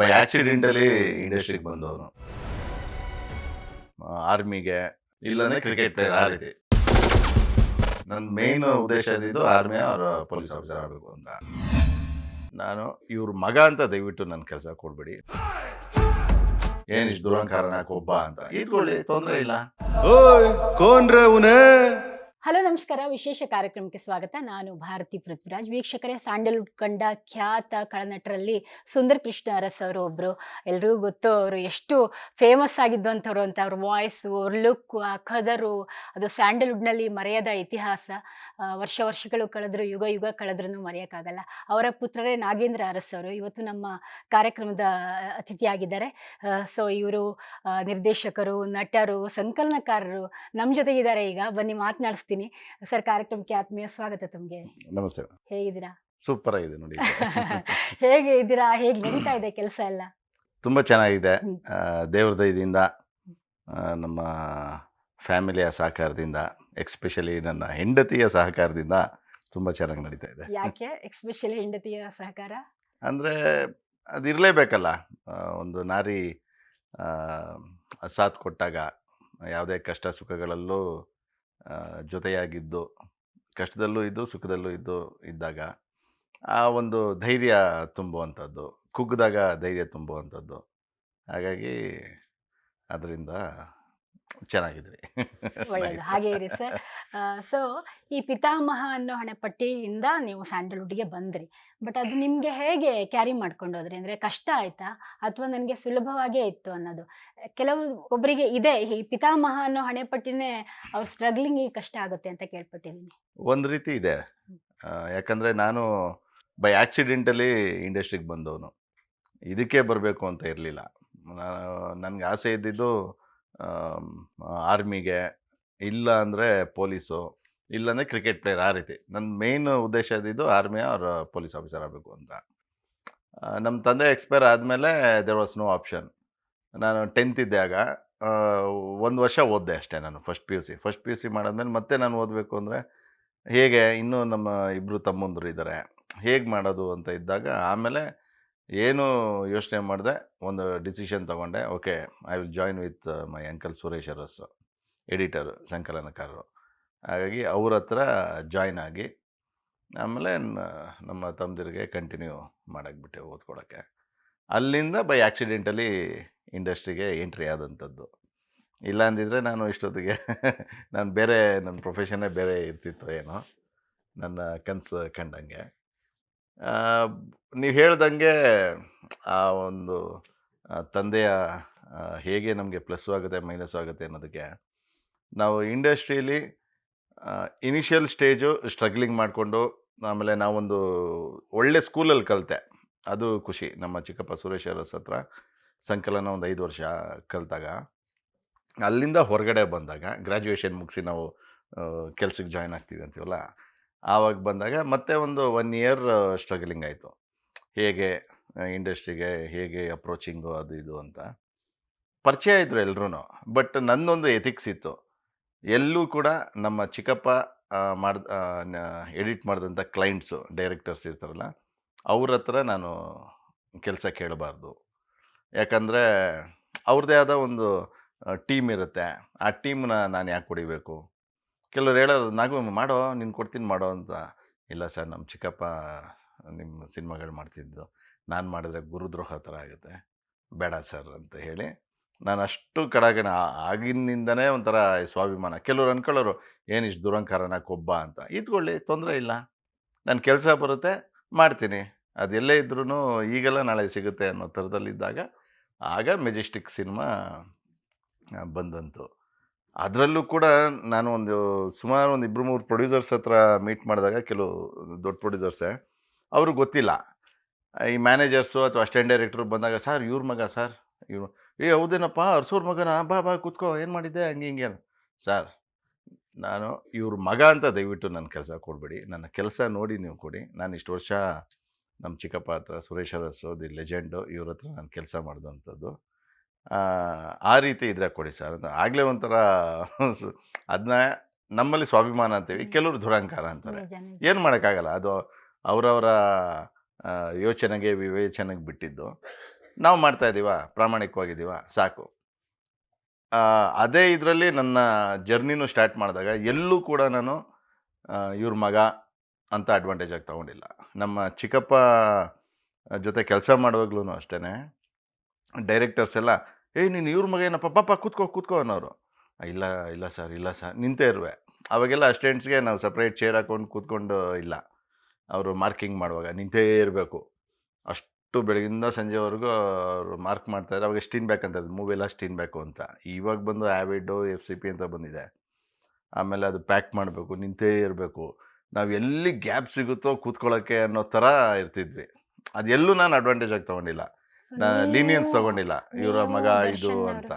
By accidentally ಇಂಡಸ್ಟ್ರಿಗೆ ಬಂದವನು. ಆರ್ಮಿಗೆ ಇಲ್ಲನೇ cricket player ಆ ರೀತಿ ನನ್ನ ಮೇನ್ ಉದ್ದೇಶ ಇದ್ದಿದ್ದು ಆರ್ಮಿ ಅವ್ರ ಪೊಲೀಸ್ ಆಫೀಸರ್ ಆಗಬೇಕು ಅಂತ. ನಾನು ಇವ್ರ ಮಗ ಅಂತ ದಯವಿಟ್ಟು ನನ್ನ ಕೆಲಸ ಕೊಡ್ಬೇಡಿ. ಏನಿಷ್ಟು ದುರಂಕಾರನ ಒಬ್ಬ ಅಂತ. ಇದ್ಕೊಳ್ಳಿ, ತೊಂದರೆ ಇಲ್ಲ. ಓಯ್, ಕೋನ್ರೆ ಹಲೋ, ನಮಸ್ಕಾರ. ವಿಶೇಷ ಕಾರ್ಯಕ್ರಮಕ್ಕೆ ಸ್ವಾಗತ. ನಾನು ಭಾರತಿ ಪೃಥ್ವಿರಾಜ್. ವೀಕ್ಷಕರೇ ಸ್ಯಾಂಡಲ್ವುಡ್ ಕಂಡ ಖ್ಯಾತ ಕಳನಟರಲ್ಲಿ ಸುಂದರ್ ಕೃಷ್ಣ ಅರಸ್ ಅವರು ಒಬ್ಬರು ಎಲ್ರಿಗೂ ಗೊತ್ತು, ಅವರು ಎಷ್ಟು ಫೇಮಸ್ ಆಗಿದ್ದಂಥವ್ರು ಅಂತ. ಅವ್ರ ವಾಯ್ಸು ಅವ್ರ ಲುಕ್ ಆ ಕದರು, ಅದು ಸ್ಯಾಂಡಲ್ವುಡ್ನಲ್ಲಿ ಮರೆಯದ ಇತಿಹಾಸ. ವರ್ಷ ವರ್ಷಗಳು ಕಳೆದ್ರು, ಯುಗ ಯುಗ ಕಳೆದ್ರೂ ಮರೆಯೋಕ್ಕಾಗಲ್ಲ. ಅವರ ಪುತ್ರರೇ ನಾಗೇಂದ್ರ ಅರಸ್ ಅವರು. ಇವತ್ತು ನಮ್ಮ ಕಾರ್ಯಕ್ರಮದ ಅತಿಥಿಯಾಗಿದ್ದಾರೆ. ಸೊ ಇವರು ನಿರ್ದೇಶಕರು, ನಟರು, ಸಂಕಲನಕಾರರು ನಮ್ಮ ಜೊತೆಗಿದ್ದಾರೆ ಈಗ. ಬನ್ನಿ ಮಾತನಾಡಿಸ್ತೀನಿ ಸರ್ ಕಾರ್ಯಕ್ರಮಕ್ಕೆ ಆತ್ಮೀಯ ಸ್ವಾಗತ ತಮಗೆ. ನಮಸ್ತೆ ಹೇಗಿದ್ದೀರಾ? ಸೂಪರ್ ಆಗಿದೆ ನೋಡಿ ಹೇಗೆ ಇದ್ದೀರಾ? ಹೇಗೆ ನಡೀತಾ ಇದೆ ಕೆಲಸ ಎಲ್ಲ? ತುಂಬ ಚೆನ್ನಾಗಿದೆ. ದೇವ್ರ ದಯದಿಂದ ನಮ್ಮ ಫ್ಯಾಮಿಲಿಯ ಸಹಕಾರದಿಂದ ಎಕ್ಸ್ಪೆಷಲಿ ನನ್ನ ಹೆಂಡತಿಯ ಸಹಕಾರದಿಂದ ತುಂಬ ಚೆನ್ನಾಗಿ ನಡೀತಾ ಇದೆ. ಯಾಕೆ? ಎಕ್ಸ್ಪೆಷಲಿ ಹೆಂಡತಿಯ ಸಹಕಾರ? ಅಂದರೆ ಅದು ಇರಲೇಬೇಕಲ್ಲ. ಒಂದು ನಾರಿ ಸಾಥ್ ಕೊಟ್ಟಾಗ ಯಾವುದೇ ಕಷ್ಟ ಸುಖಗಳಲ್ಲೂ ಜೊತೆಯಾಗಿದ್ದು, ಕಷ್ಟದಲ್ಲೂ ಇದ್ದು, ಸುಖದಲ್ಲೂ ಇದ್ದು, ಇದ್ದಾಗ ಆ ಒಂದು ಧೈರ್ಯ ತುಂಬುವಂಥದ್ದು ಕುಗ್ಗಿದಾಗ ಧೈರ್ಯ ತುಂಬುವಂಥದ್ದು. ಹಾಗಾಗಿ, ಅದರಿಂದ ಚೆನ್ನಾಗಿದ್ರಿ ಒಳ್ಳೆಯದು ಹಾಗೆ ಇರಿ ಸರ್. ಸೊ ಈ ಪಿತಾಮಹ ಅನ್ನೋ ಹಣೆಪಟ್ಟಿಯಿಂದ ನೀವು ಸ್ಯಾಂಡಲ್ವುಡ್ಗೆ ಬಂದ್ರಿ. ಬಟ್ ಅದು ನಿಮಗೆ ಹೇಗೆ ಕ್ಯಾರಿ ಮಾಡ್ಕೊಂಡು ಹೋದ್ರಿ? ಅಂದರೆ ಕಷ್ಟ ಆಯ್ತಾ? ಅಥವಾ ನನಗೆ ಸುಲಭವಾಗೇ ಇತ್ತು ಅನ್ನೋದು? ಕೆಲವು ಒಬ್ಬರಿಗೆ ಇದೆ. ಈ ಪಿತಾಮಹ ಅನ್ನೋ ಹಣೆಪಟ್ಟಿನೇ ಅವ್ರ ಸ್ಟ್ರಗ್ಲಿಂಗ್ ಕಷ್ಟ ಆಗುತ್ತೆ ಅಂತ ಕೇಳ್ಪಟ್ಟಿದ್ದೀನಿ. ಒಂದು ರೀತಿ ಇದೆ. ಯಾಕಂದರೆ ನಾನು ಬೈ ಆಕ್ಸಿಡೆಂಟಲಿ ಇಂಡಸ್ಟ್ರಿಗೆ ಬಂದವನು. ಇದಕ್ಕೆ ಬರಬೇಕು ಅಂತ ಇರಲಿಲ್ಲ. ನನಗೆ ಆಸೆ ಇದ್ದಿದ್ದು ಆರ್ಮಿಗೆ ಇಲ್ಲ ಅಂದರೆ ಪೊಲೀಸು ಇಲ್ಲಾಂದರೆ ಕ್ರಿಕೆಟ್ ಪ್ಲೇಯರ್ ಆ ರೀತಿ. ನನ್ನ ಮೇನ್ ಉದ್ದೇಶ ಇದ್ದಿದ್ದು ಆರ್ಮಿ ಅವ್ರ ಪೊಲೀಸ್ ಆಫೀಸರ್ ಆಗಬೇಕು ಅಂತ. ನಮ್ಮ ತಂದೆ ಎಕ್ಸ್ಪೈರ್ ಆದಮೇಲೆ ದೇರ್ ವಾಸ್ ನೋ ಆಪ್ಷನ್ ನಾನು ಟೆಂತ್ ಇದ್ದಾಗ ಒಂದು ವರ್ಷ ಓದಿದೆ ಅಷ್ಟೇ ನಾನು first P U C first P U C ಮಾಡಿದ್ಮೇಲೆ ಮತ್ತೆ ನಾನು ಓದಬೇಕು ಅಂದರೆ ಹೇಗೆ, ಇನ್ನೂ ನಮ್ಮ ಇಬ್ಬರು ತಮ್ಮಂದರು ಇದ್ದಾರೆ ಹೇಗೆ ಮಾಡೋದು ಅಂತ ಇದ್ದಾಗ ಆಮೇಲೆ ಏನು ಯೋಚನೆ ಮಾಡಿದೆ, ಒಂದು ಡಿಸಿಷನ್ ತೊಗೊಂಡೆ, okay, I will join with my uncle Suresh Aras, editor, ಸಂಕಲನಕಾರರು. ಹಾಗಾಗಿ ಅವ್ರ ಹತ್ರ ಜಾಯ್ನ್ ಆಗಿ, ಆಮೇಲೆ ನಮ್ಮ ತಮ್ಮದಿರಿಗೆ ಕಂಟಿನ್ಯೂ ಮಾಡಾಕ್ಬಿಟ್ಟೆ ಓದ್ಕೊಡೋಕ್ಕೆ ಅಲ್ಲಿಂದ ಬೈ ಆಕ್ಸಿಡೆಂಟಲಿ ಇಂಡಸ್ಟ್ರಿಗೆ ಎಂಟ್ರಿ ಆದಂಥದ್ದು. ಇಲ್ಲ ಅಂದಿದ್ರೆ ನಾನು ಇಷ್ಟೊತ್ತಿಗೆ, ನಾನು ಬೇರೆ, ನನ್ನ ಪ್ರೊಫೆಷನ್ನೇ ಬೇರೆ ಇರ್ತಿತ್ತು ಏನೋ, ನನ್ನ ಕನಸು ಕಂಡಂಗೆ. ನೀವು ಹೇಳ್ದಂಗೆ ಆ ಒಂದು ತಂದೆಯ ಹೇಗೆ ನಮಗೆ ಪ್ಲಸ್ಸು ಆಗುತ್ತೆ ಮೈನಸ್ಸು ಆಗುತ್ತೆ ಅನ್ನೋದಕ್ಕೆ ನಾವು ಇಂಡಸ್ಟ್ರಿಯಲ್ಲಿ ಇನಿಷಿಯಲ್ ಸ್ಟೇಜು ಸ್ಟ್ರಗ್ಲಿಂಗ್ ಮಾಡಿಕೊಂಡು ಆಮೇಲೆ ನಾವೊಂದು ಒಳ್ಳೆ ಸ್ಕೂಲಲ್ಲಿ ಕಲಿತೆ. ಅದು ಖುಷಿ. ನಮ್ಮ ಚಿಕ್ಕಪ್ಪ ಸುರೇಶ್ ಅರಸ್ ಹತ್ರ ಸಂಕಲನ ಒಂದು ಐದು ವರ್ಷ ಕಲಿತಾಗ. ಅಲ್ಲಿಂದ ಹೊರಗಡೆ ಬಂದಾಗ ಗ್ರ್ಯಾಜುಯೇಷನ್ ಮುಗಿಸಿ ನಾವು ಕೆಲ್ಸಕ್ಕೆ ಜಾಯ್ನ್ ಆಗ್ತೀವಿ ಅಂತೀವಲ್ಲ ಆವಾಗ ಬಂದಾಗ ಮತ್ತೆ ಒಂದು ಒನ್ ಇಯರ್ ಸ್ಟ್ರಗಲಿಂಗ್ ಆಯಿತು. ಹೇಗೆ ಇಂಡಸ್ಟ್ರಿಗೆ ಹೇಗೆ ಅಪ್ರೋಚಿಂಗು ಅದು ಇದು ಅಂತ. ಪರಿಚಯ ಇದ್ದರು ಎಲ್ಲರೂ ಬಟ್ ನನ್ನೊಂದು ಎಥಿಕ್ಸ್ ಇತ್ತು. ಎಲ್ಲೂ ಕೂಡ ನಮ್ಮ ಚಿಕ್ಕಪ್ಪ ಮಾಡ್ದ ಎಡಿಟ್ ಮಾಡಿದಂಥ ಕ್ಲೈಂಟ್ಸು ಡೈರೆಕ್ಟರ್ಸ್ ಇರ್ತಾರಲ್ಲ, ಅವ್ರ ಹತ್ರ ನಾನು ಕೆಲಸ ಕೇಳಬಾರ್ದು. ಯಾಕಂದರೆ ಅವ್ರದ್ದೇ ಆದ ಒಂದು ಟೀಮ್ ಇರುತ್ತೆ. ಆ ಟೀಮ್ನ ನಾನು ಯಾಕೆ ಹೊಡಿಬೇಕು? ಕೆಲವ್ರು ಹೇಳೋದು, ನಾಗು, ಮಾಡೋ, ನೀನು ಕೊಡ್ತೀನಿ ಮಾಡೋ ಅಂತ. ಇಲ್ಲ ಸರ್ ನಮ್ಮ ಚಿಕ್ಕಪ್ಪ ನಿಮ್ಮ ಸಿನಿಮಾಗಳು ಮಾಡ್ತಿದ್ದು. ನಾನು ಮಾಡಿದ್ರೆ ಗುರುದ್ರೋಹ ಥರ ಆಗುತ್ತೆ. ಬೇಡ ಸರ್ ಅಂತ ಹೇಳಿ, ನಾನು ಅಷ್ಟು ಕಡಗಣ ಆಗಿನಿಂದನೇ ಒಂಥರ ಸ್ವಾಭಿಮಾನ. ಕೆಲವ್ರು ಅನ್ಕೊಳ್ಳೋರು, ಏನು ಇಷ್ಟು ದುರಂಕಾರನ, ಕೊಬ್ಬ ಅಂತ. ಇದ್ಕೊಳ್ಳಿ, ತೊಂದರೆ ಇಲ್ಲ. ನನ್ನ ಕೆಲಸ ಬರುತ್ತೆ, ಮಾಡ್ತೀನಿ. ಅದೆಲ್ಲೇ ಇದ್ರೂ ಈಗೆಲ್ಲ ನಾಳೆ ಸಿಗುತ್ತೆ ಅನ್ನೋ ಥರದಲ್ಲಿದ್ದಾಗ, ಆಗ ಮೆಜೆಸ್ಟಿಕ್ ಸಿನಿಮಾ ಬಂದಂತು. ಅದರಲ್ಲೂ ಕೂಡ ನಾನು ಒಂದು ಸುಮಾರು ಒಂದು ಇಬ್ಬರು ಮೂರು ಪ್ರೊಡ್ಯೂಸರ್ಸ್ ಹತ್ರ ಮೀಟ್ ಮಾಡಿದಾಗ ಕೆಲವು ದೊಡ್ಡ ಪ್ರೊಡ್ಯೂಸರ್ಸೇ ಅವ್ರಿಗೆ ಗೊತ್ತಿಲ್ಲ. ಈ ಮ್ಯಾನೇಜರ್ಸು ಅಥವಾ ಅಸ್ಟೆಂಟ್ ಡೈರೆಕ್ಟ್ರು ಬಂದಾಗ, ಸರ್, ಇವ್ರ ಮಗ, ಸರ್, ಇವ್ರು ಏ, ಹೌದೇನಪ್ಪ ಅರ್ಸೋರ್ ಮಗನ? ಬಾ ಬಾ, ಕೂತ್ಕೋ, ಏನು ಮಾಡಿದ್ದೆ? ಹಂಗೆ, ಹಿಂಗೆ ಸರ್, ನಾನು ಇವ್ರ ಮಗ ಅಂತ ದಯವಿಟ್ಟು ನನ್ನ ಕೆಲಸ ಕೊಡಬೇಡಿ. ನನ್ನ ಕೆಲಸ ನೋಡಿ ನೀವು ಕೊಡಿ. ನಾನು ಇಷ್ಟು ವರ್ಷ ನಮ್ಮ ಚಿಕ್ಕಪ್ಪ ಹತ್ರ, ಸುರೇಶ್ ಅರಸು, ದಿ ಲೆಜೆಂಡು ಇವ್ರ ಹತ್ರ ನಾನು ಕೆಲಸ ಮಾಡಿದಂಥದ್ದು. ಆ ರೀತಿ ಇದ್ರೆ ಕೊಡಿ ಸರ್. ಅಂತ ಆಗಲೇ ಒಂಥರ ಅದನ್ನ ನಮ್ಮಲ್ಲಿ ಸ್ವಾಭಿಮಾನ ಅಂತೀವಿ ಕೆಲವರು ದುರಂಕಾರ ಅಂತಾರೆ. ಏನು ಮಾಡೋಕ್ಕಾಗಲ್ಲ ಅದು ಅವರವರ ಯೋಚನೆಗೆ ವಿವೇಚನೆಗೆ ಬಿಟ್ಟಿದ್ದು. ನಾವು ಮಾಡ್ತಾ ಇದ್ದೀವ ಪ್ರಾಮಾಣಿಕವಾಗಿದ್ದೀವ ಸಾಕು. ಅದೇ ಇದರಲ್ಲಿ ನನ್ನ ಜರ್ನಿನೂ ಸ್ಟಾರ್ಟ್ ಮಾಡಿದಾಗ ಎಲ್ಲೂ ಕೂಡ ನಾನು ಇವ್ರ ಮಗ ಅಂತ ಅಡ್ವಾಂಟೇಜ್ ಆಗಿ ತೊಗೊಂಡಿಲ್ಲ. ನಮ್ಮ ಚಿಕ್ಕಪ್ಪ ಜೊತೆ ಕೆಲಸ ಮಾಡುವಾಗ್ಲೂ ಅಷ್ಟೇ ಡೈರೆಕ್ಟರ್ಸ್ ಎಲ್ಲ ಏಯ್, ನೀನು ಇವ್ರ ಮಗ ಏನಪ್ಪ, ಪಾಪ ಕೂತ್ಕೋ ಕೂತ್ಕೋ ಅನ್ನೋರು. ಇಲ್ಲ ಇಲ್ಲ ಸರ್ ಇಲ್ಲ ಸರ್, ನಿಂತೇ ಇರುವೆ. ಅವಾಗೆಲ್ಲ ಅಸ್ಟೆಂಟ್ಸ್ಗೆ ನಾವು ಸಪ್ರೇಟ್ ಚೇರ್ ಹಾಕೊಂಡು ಕೂತ್ಕೊಂಡು ಇಲ್ಲ. ಅವರು ಮಾರ್ಕಿಂಗ್ ಮಾಡುವಾಗ ನಿಂತೇ ಇರಬೇಕು. ಅಷ್ಟು ಬೆಳಗಿಂದ ಸಂಜೆವರೆಗೂ ಅವರು ಮಾರ್ಕ್ ಮಾಡ್ತಾಯಿದ್ರು ಅವಾಗ ಸ್ಟೀನ್ ಬ್ಯಾಕ್ ಅಂತ ಮೂವಿ ಎಲ್ಲ ಸ್ಟೀನ್ ಬ್ಯಾಕು ಅಂತ. ಇವಾಗ ಬಂದು ಆ್ಯವಿಡು ಎಫ್ ಸಿ ಪಿ ಅಂತ ಬಂದಿದೆ. ಆಮೇಲೆ ಅದು ಪ್ಯಾಕ್ ಮಾಡಬೇಕು, ನಿಂತೇ ಇರಬೇಕು. ನಾವು ಎಲ್ಲಿ ಗ್ಯಾಪ್ ಸಿಗುತ್ತೋ ಕೂತ್ಕೊಳ್ಳೋಕ್ಕೆ ಅನ್ನೋ ಥರ ಇರ್ತಿದ್ವಿ. ಅದೆಲ್ಲೂ ನಾನು ಅಡ್ವಾಂಟೇಜ್ ಆಗಿ ತೊಗೊಂಡಿಲ್ಲ. ಲೀನಿಯನ್ಸ್ ತಗೊಂಡಿಲ್ಲ. ಇವರ ಮಗ ಇದು ಅಂತ.